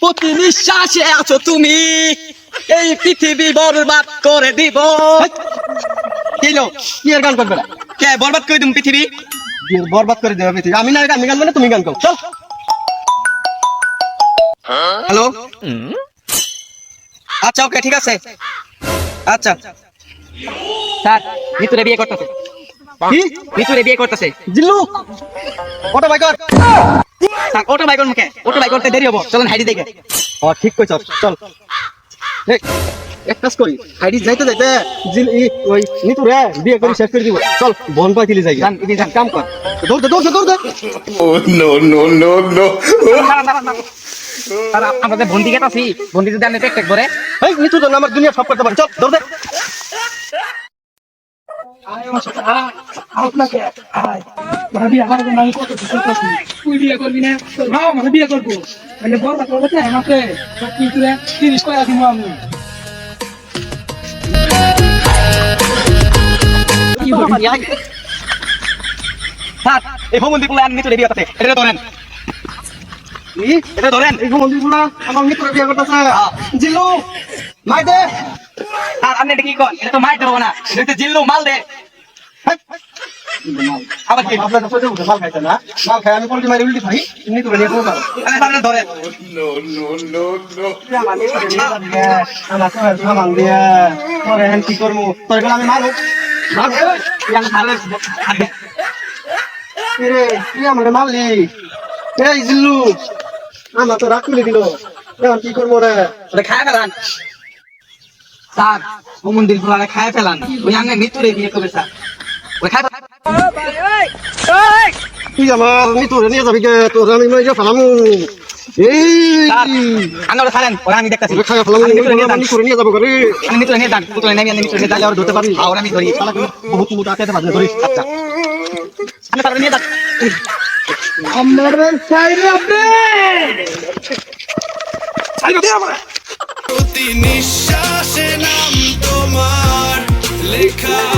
প্রতি নিঃশ্বাসে আছো তুমি। এই পৃথিবী বরবাদ করে দিব। কি গান করবে কে, বরবাদ করে দিব পৃথিবী? বরবাদ করে দেবে পৃথিবী। আমি না আমি গান মানে তুমি গান করো। চল। হ্যালো? আচ্ছা ওকে, ঠিক আছে। আচ্ছা। স্যার মিতুরে বিয়ে করতেছে। কি? মিতুরে বিয়ে করতেছে। জিল্লু! ওটা বাইকর স্যার অটো বাইক মুখে। অটো বাইক করতে দেরি হব। চলুন হাইডি দেখে। ও ঠিক কইছ। চল। এই, এক কাজ করি। হাইডি যাইতে যাইতে জিল ই ওই নিতু রে বিয়ে করে শেষ করে দিব। চল বন পাই দিলি যাই। যান ইদি যান। কাম কর। দৌড় দে, দৌড় দে, দৌড় দে। Oh no no no no! Sir. আমরা যে বন্দি গেতাছি বন্দি যদি আপনি টেক করে। এই নিতু তো আমার দুনিয়া সব করতে পারে চল দৌড় দে। মানে বিয়ে করার জন্য আমি কত কিছু করছি তুই বিয়ে করবি না তোর মানে বিয়ে করব মানে বড় করব তো আমাকে সব কিছু তিরিশ কয়া দিব আমি এই ভবন্দি গুলো মিতুরে বিয়ে করতে এটা ধরেন। ই এটা ধরেন এই মন্দিরগুলা আমার নিতু রে বিয়ে করতেছে। জিল্লু মাই দে। আর আপনি এটা কি কর এটা তো মাইর দেবো না। এটা জিল্লু মাল দে। আবার কি? আপনার কাছে যে মাল খাইতে না। মাল খাই আমি পোল্ট্রি মারি উল্টি খাই। নিতু রে নিয়ে করব আপনি সামনে ধরেন। No no no no! আমার তো সামান দিয়ে পরে হ্যান কি করব? তোর গেলে আমি মারু ইয়াং সালের রে তুই আমার মারলি। এই জিল্লু। আমার তো রাগ তুলে দিল। এখন কি করব রে? ওটা খায় ফেলান। স্যার ও মন্দিরগুলো খায় ফেলান। ওই আঙ্গে মৃত্যুরে বিয়ে করবে স্যার। ওই খায় ফেলান। তুই আমার নিতু নিয়ে যাবি তোর আমি ফেলামু। এই! ওরা আমি দেখতেছি। ওরে খাই ফেলামু আমি মৃত্যুরে নিয়ে যান। নিতু রে নিয়ে যাব করে আমি মৃত্যুরে নিয়ে যান মৃত্যুরে নেমে আমি মৃত্যুরে নিয়ে আর ধরতে পারবি আর আমি ধরি বহুত মুটা আচ্ছা। আমি তারপরে নিয়ে যান। আমার সাইড আপনি প্রতি নিঃশ্বাসে নাম তোমার লেখা।